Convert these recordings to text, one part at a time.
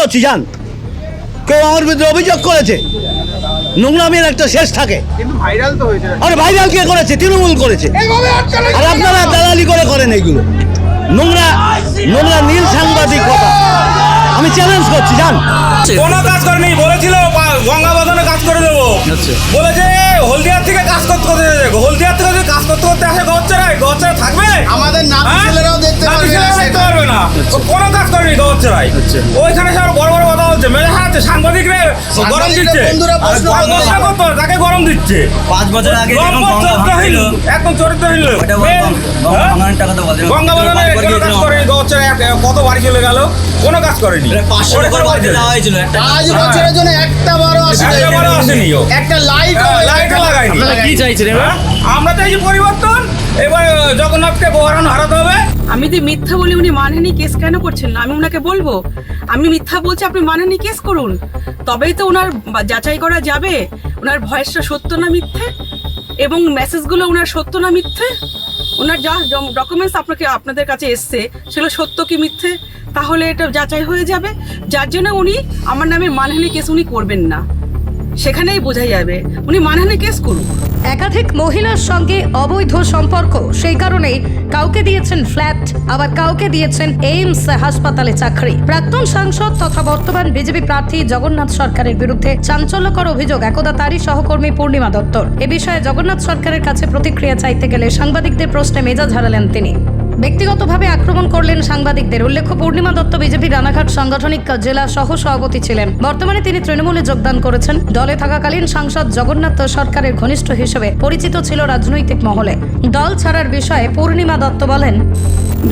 করছি জান। কেউ আমার বিরুদ্ধে অভিযোগ করেছে। নোংরামের একটা শেষ থাকে। আরে ভাইরাল আর ভাইরাল কে করেছে? তৃণমূল করেছে। আর আপনারা দালালি করে করেন এইগুলো নোংরা নোংরা নীল সাংবাদিকতা। আমি চ্যালেঞ্জ করছি জান। কোনো কাজ করেনি বলেছিল গঙ্গা বদনে কাজ করে দেবো। বলেছে হলদিয়ার থেকে কাজ করতে করতে। হলদিয়ার থেকে যদি কাজ করতে করতে আসে গচ্ছারায় গচ্ছারা থাকবে? আমাদের নাতি হ্যাঁ? ছেলেরাও দেখতে পারবে না ছেলেরাও দেখতে পারবে না। ও কোনো কাজ করেনি গচ্ছারায় ওইখানে সব বড় বড় কথা গরম দিচ্ছে। তাকে গরম দিচ্ছে। পাঁচ বছর আগে একদম চরিত্রহীন লোক। গঙ্গা বাজারে কোনো কাজ করেনি কত বাড়ি চলে গেল? কোনো কাজ করেনি। পাঁচশো ওরা টাকার কোনো দেওয়া হয়েছিল পাঁচ বছরের জন্য একটা বারো আসেনি। একটা লাইট লাইটও লাগায়নি। কি চাইছেন হ্যাঁ? আমরা চাইছি পরিবর্তন। এবার জগন্নাথকে গোহারান হারাতে হবে। আমি যদি মিথ্যা বলি, উনি মানহানি কেস কেন করছেন? না আমি ওনাকে বলব, আমি মিথ্যা বলছি, আপনি মানহানি কেস করুন। তবেই তো ওনার যাচাই করা যাবে। ওনার ভয়েসটা সত্য না মিথ্যে? এবং মেসেজগুলো ওনার সত্য না মিথ্যে? ওনার যা ডকুমেন্টস আপনাকে, আপনাদের কাছে এসছে, সেগুলো সত্য কি মিথ্যে? তাহলে এটা যাচাই হয়ে যাবে। যার জন্য উনি, আমার নামে মানহানি কেস উনি করবেন না। সেখানেই বোঝা যাবে উনি মানহানি কেস করুন একাধিক মহিলার সঙ্গে অবৈধ সম্পর্ক, সেই কারণেই কাউকে দিয়েছেন ফ্ল্যাট, আবার কাউকে দিয়েছেন এইমস হাসপাতালে চাকরি। প্রাক্তন সাংসদ তথা বর্তমান বিজেপি প্রার্থী জগন্নাথ সরকারের বিরুদ্ধে চাঞ্চল্যকর অভিযোগ, একদা তারই সহকর্মী পূর্ণিমা দত্তর। এ বিষয়ে জগন্নাথ সরকারের কাছে প্রতিক্রিয়া চাইতে গেলে সাংবাদিকদের প্রশ্নে মেজাজ হারালেন তিনি। ব্যক্তিগতভাবে আক্রমণ করলেন সাংবাদিকদের। উল্লেখ্য, পূর্ণিমা দত্ত বিজেপি রানাঘাট সাংগঠনিক জেলা সহ সভাপতি ছিলেন। বর্তমানে তিনি তৃণমূলে যোগদান করেছেন। দলে থাকাকালীন সাংসদ জগন্নাথ সরকারের ঘনিষ্ঠ হিসেবে পরিচিত ছিল রাজনৈতিক মহলে। দল ছাড়ার বিষয়ে পূর্ণিমা দত্ত বলেন,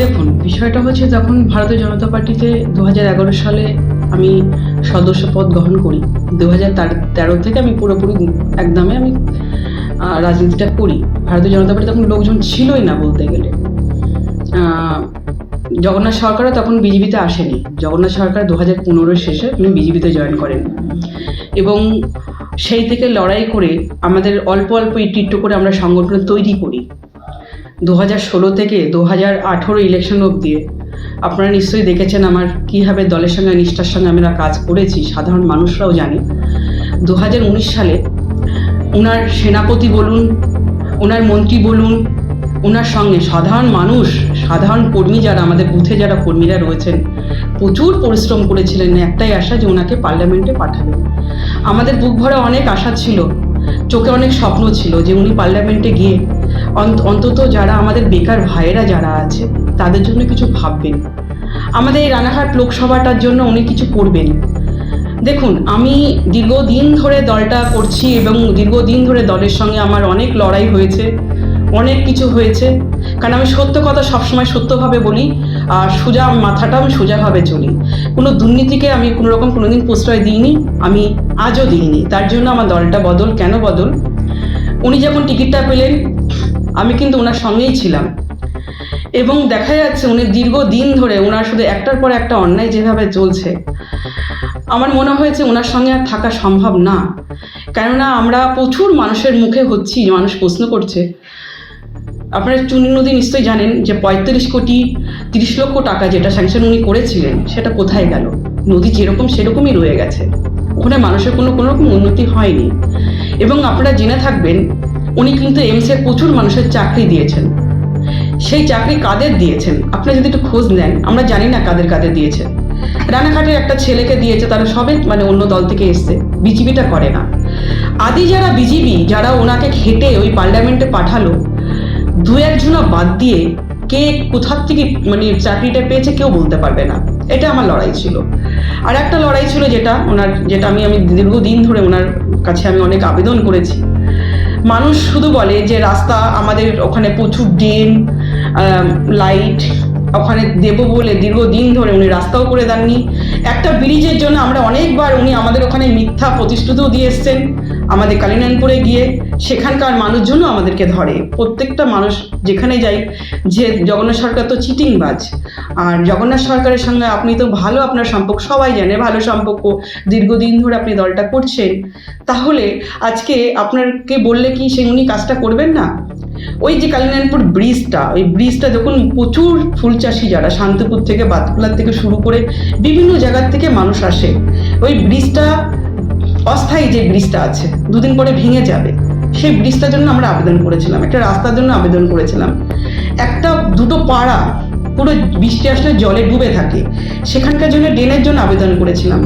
দেখুন, বিষয়টা হচ্ছে যখন ভারতীয় জনতা পার্টিতে দু হাজার এগারো সালে আমি সদস্য পদ গ্রহণ করি দু তেরো থেকে আমি পুরোপুরি একদমে আমি রাজনীতিটা করি। ভারতীয় জনতা পার্টি তখন লোকজন ছিলই না বলতে গেলে। জগন্নাথ সরকারও তখন বিজেপিতে আসেনি। জগন্নাথ সরকার দু হাজার পনেরোর শেষে উনি বিজেপিতে জয়েন করেন। এবং সেই থেকে লড়াই করে আমাদের অল্প অল্প ইট ইট্টু করে আমরা সংগঠন তৈরি করি। দু হাজার ষোলো থেকে দু হাজার আঠেরো ইলেকশন অবধি আপনারা নিশ্চয়ই দেখেছেন আমার কীভাবে দলের সঙ্গে, নিষ্ঠার সঙ্গে আমরা কাজ করেছি, সাধারণ মানুষরাও জানে। দু হাজার উনিশ সালে ওনার সেনাপতি বলুন ওনার মন্ত্রী বলুন ওনার সঙ্গে সাধারণ মানুষ, সাধারণ কর্মী যারা, আমাদের বুথে যারা কর্মীরা রয়েছেন, প্রচুর পরিশ্রম করেছিলেন। একটাই আশা যে ওনাকে পার্লামেন্টে পাঠাবেন। আমাদের বুক ভরে অনেক আশা ছিল, চোখে অনেক স্বপ্ন ছিল যে উনি পার্লামেন্টে গিয়ে অন্ত- অন্তত যারা আমাদের বেকার ভাইয়েরা যারা আছে, তাদের জন্য কিছু ভাববেন। আমাদের এই রানাঘাট লোকসভাটার জন্য উনি কিছু করবেন। দেখুন, আমি দীর্ঘদিন ধরে দলটা করছি এবং দীর্ঘদিন ধরে দলের সঙ্গে আমার অনেক লড়াই হয়েছে। অনেক কিছু হয়েছে। কারণ আমি সত্য কথা সবসময় সত্যভাবে বলি, আর সোজা মাথাটা আমি সোজাভাবে চলি। কোনো দুর্নীতিকে আমি কোনো রকম কোনোদিন প্রশ্রয় দিইনি, আমি আজও দিইনি। তার জন্য আমার দলটা বদল, কেন বদল? উনি যখন টিকিটটা পেলেন, আমি কিন্তু ওনার সঙ্গেই ছিলাম। এবং দেখা যাচ্ছে উনি দীর্ঘদিন ধরে ওনার শুধু একটার পর একটা অন্যায় যেভাবে চলছে, আমার মনে হয়েছে ওনার সঙ্গে আর থাকা সম্ভব না। কেননা আমরা প্রচুর মানুষের মুখে হচ্ছি, মানুষ প্রশ্ন করছে আপনারা চুনি নদী নিশ্চয়ই জানেন যে পঁয়ত্রিশ কোটি তিরিশ লক্ষ টাকা যেটা স্যাংশন উনি করেছিলেন, সেটা কোথায় গেল? নদী যেরকম সেরকমই রয়ে গেছে। ওখানে মানুষের কোনো কোনো রকম উন্নতি হয়নি। এবং আপনারা জেনে থাকবেন, উনি কিন্তু এমসে প্রচুর মানুষের চাকরি দিয়েছেন। সেই চাকরি কাদের দিয়েছেন? আপনারা যদি একটু খোঁজ নেন, আমরা জানি না কাদের কাদের দিয়েছেন রানাঘাটের একটা ছেলেকে দিয়েছে, তারা সবে মানে অন্য দল থেকে এসছে বিজিবিটা করে না। আদি যারা বিজিবি যারা ওনাকে খেটে ওই পার্লামেন্টে পাঠালো দু একজনা বাদ দিয়ে কে কোথার থেকে মানে চাকরিটা পেয়েছে কেউ বলতে পারবে না। এটা আমার লড়াই ছিল। আর একটা লড়াই ছিল যেটা ওনার, যেটা আমি আমি দীর্ঘদিন ধরে ওনার কাছে আমি অনেক আবেদন করেছি। মানুষ শুধু বলে যে রাস্তা আমাদের ওখানে প্রচুর ড্রেন লাইট, ওখানে দেবো বলে দীর্ঘদিন ধরে উনি রাস্তাও করে দেননি। একটা ব্রিজের জন্য আমরা অনেকবার উনি আমাদের ওখানে মিথ্যা প্রতিশ্রুতিও দিয়ে এসছেন। আমাদের কালিনানপুরে গিয়ে সেখানকার মানুষজনও আমাদেরকে ধরে। প্রত্যেকটা মানুষ যেখানে যাই, যে জগন্নাথ সরকার তো চিটিংবাজ। আর জগন্নাথ সরকারের সঙ্গে আপনি তো ভালো আপনার সম্পর্ক, সবাই জানে ভালো সম্পর্ক। দীর্ঘদিন ধরে আপনি দলটা করছেন। তাহলে আজকে আপনাকে বললে কি সে উনি কাজটা করবেন না? ওই যে কালিনারায়ণপুর ব্রিজটা, ওই ব্রিজটা যখন প্রচুর ফুল চাষি যারা শান্তিপুর থেকে, বাতকুলার থেকে শুরু করে বিভিন্ন জায়গার থেকে মানুষ আসে। ওই ব্রিজটা অস্থায়ী যে ব্রিজটা আছে, দুদিন পরে ভেঙে যাবে। সেই ব্রিজটার জন্য আমরা আবেদন করেছিলাম, একটা রাস্তার জন্য আবেদন করেছিলাম। একটা দুটো পাড়া পুরো বৃষ্টি আসলে জলে ডুবে থাকে, সেখানকার জন্য ড্রেনের জন্য আবেদন করেছিলাম।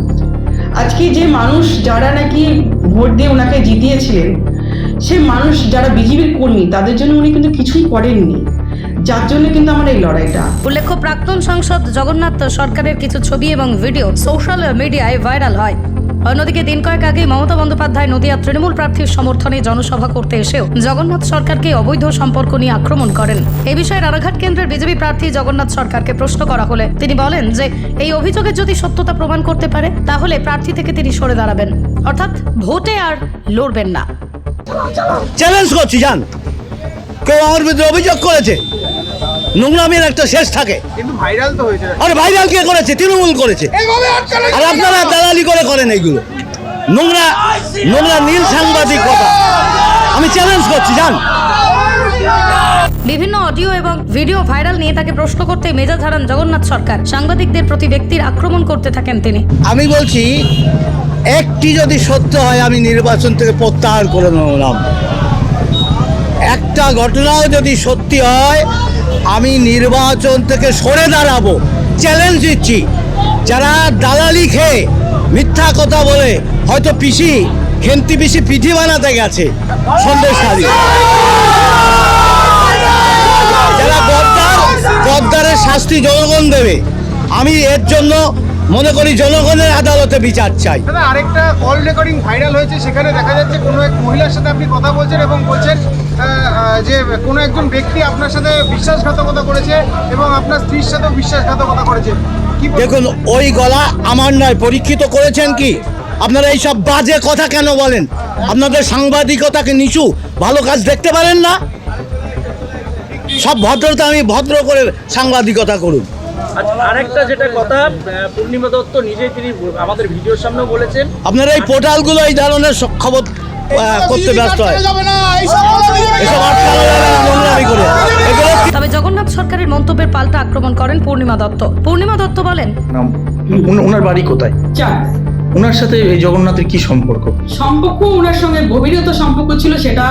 আজকে যে মানুষ যারা নাকি ভোট দিয়ে ওনাকে জিতিয়েছিলেন সে মানুষ যারা বিজেপির কর্মী, তাদের জন্য উনি কিন্তু কিছুই করেননি। যার জন্য কিন্তু আমার এই লড়াইটা। উল্লেখ্য, প্রাক্তন সাংসদ জগন্নাথ সরকারের কিছু ছবি এবং ভিডিও সোশ্যাল মিডিয়ায় ভাইরাল হয়। অন্যদিকে দিন কয়েক আগে মমতা বন্দ্যোপাধ্যায় নদিয়া তৃণমূল প্রার্থীর সমর্থনে জনসভা করতে এসেও জগন্নাথ সরকারকে অবৈধ সম্পর্ক নিয়ে আক্রমণ করেন। এ বিষয়ে রানাঘাট কেন্দ্রের বিজেপি প্রার্থী জগন্নাথ সরকারকে প্রশ্ন করা হলে তিনি বলেন যে, এই অভিযোগের যদি সত্যতা প্রমাণ করতে পারে, তাহলে প্রার্থী থেকে তিনি সরে দাঁড়াবেন। অর্থাৎ ভোটে আর লড়বেন না। চ্যালেঞ্জ করছি, জান। কেউ আমার বিরুদ্ধে অভিযোগ করেছে। নোংরামির একটা শেষ থাকে। কিন্তু ভাইরাল তো হয়েছে। আরে ভাইরাল কে করেছে? তৃণমূল করেছে। আর আপনারা দালালি করে করেন এইগুলো। নোংরা নোংরা নীল সাংবাদিকতা আমি চ্যালেঞ্জ করছি জান বিভিন্ন অডিও এবং ভিডিও ভাইরাল নিয়ে তাকে প্রশ্ন করতে মেজাজ হারান জগন্নাথ সরকার। সাংবাদিকদের প্রতি ব্যক্তির আক্রমণ করতে থাকেন তিনি। আমি বলছি একটি যদি সত্য হয় আমি নির্বাচন থেকে প্রত্যাহার করে নিলাম একটা ঘটনাও যদি সত্যি হয় আমি নির্বাচন থেকে সরে দাঁড়াবো। চ্যালেঞ্জ দিচ্ছি। যারা দালালি খেয়ে মিথ্যা কথা বলে, হয়তো পিসি, খেন্তি পিসি পিঠি বানাতে গেছে। সন্দেশখালী। যারা গদ্দার, গদ্দারের শাস্তি জনগণ দেবে। আমি এর জন্য মনে করি জনগণের আদালতে বিচার চাই। আরেকটা কল রেকর্ডিং ভাইরাল হয়েছে, সেখানে দেখা যাচ্ছে কোনো এক মহিলার সাথে আপনি কথা বলছেন এবং বলছেন যে কোনো একজন ব্যক্তি আপনার সাথে বিশ্বাসঘাতকতা করেছে এবং আপনার স্ত্রীর সাথেও বিশ্বাসঘাতকতা করেছে দেখুন ওই গলা আমার নয় পরীক্ষিত করেছেন কি? আপনারা এই সব বাজে কথা কেন বলেন? আপনাদের সাংবাদিকতাকে নিচু ভালো কাজ দেখতে পারেন না? সব ভদ্রতা আমি ভদ্র করে সাংবাদিকতা করুন। আরেকটা যেটা কথা পূর্ণিমা দত্ত নিজেই তিনি আমাদের ভিডিওর সামনে বলেছেন। আপনারা এই পোর্টালগুলো এই ধরনের খবর করতে ব্যস্ত হয়। তবে জগন্নাথ সরকারের মন্তব্যের পাল্টা আক্রমণ করেন পূর্ণিমা দত্ত। পূর্ণিমা দত্ত বলেন ওনার বাড়ি কোথায়? ওনার সাথে এই জগন্নাথের কি সম্পর্ক? সম্পর্ক ওনার সঙ্গে গভীরত সম্পর্ক ছিল সেটা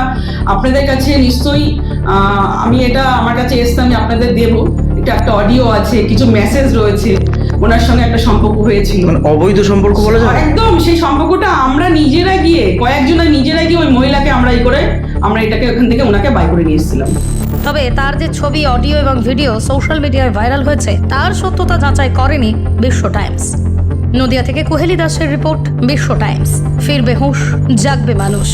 আপনাদের কাছে নিশ্চয়ই আহ, আমি এটা আমার কাছে এসতে আমি আপনাদের দেব। এটা একটা অডিও আছে কিছু মেসেজ রয়েছে। ওনার সঙ্গে একটা সম্পর্ক হয়েছিল। মানে অবৈধ সম্পর্ক বলা যায়? একদম সেই সম্পর্কটা আমরা নিজেরা গিয়ে কয়েকজনা নিজেরা গিয়ে ওই মহিলাকে আমরা এই করে আমরা এটাকে ওখান থেকে ওনাকে বাই করে নিয়ে এসেছিলাম। তবে তার যে ছবি অডিও এবং ভিডিও সোশ্যাল মিডিয়ায় ভাইরাল হয়েছে তার সত্যতা যাচাই করেনি বিশ্ব টাইমস। নদিয়া থেকে কোহেলি দাসের রিপোর্ট বিশ্ব টাইমস। ফিরবে হুঁশ জাগবে মানুষ।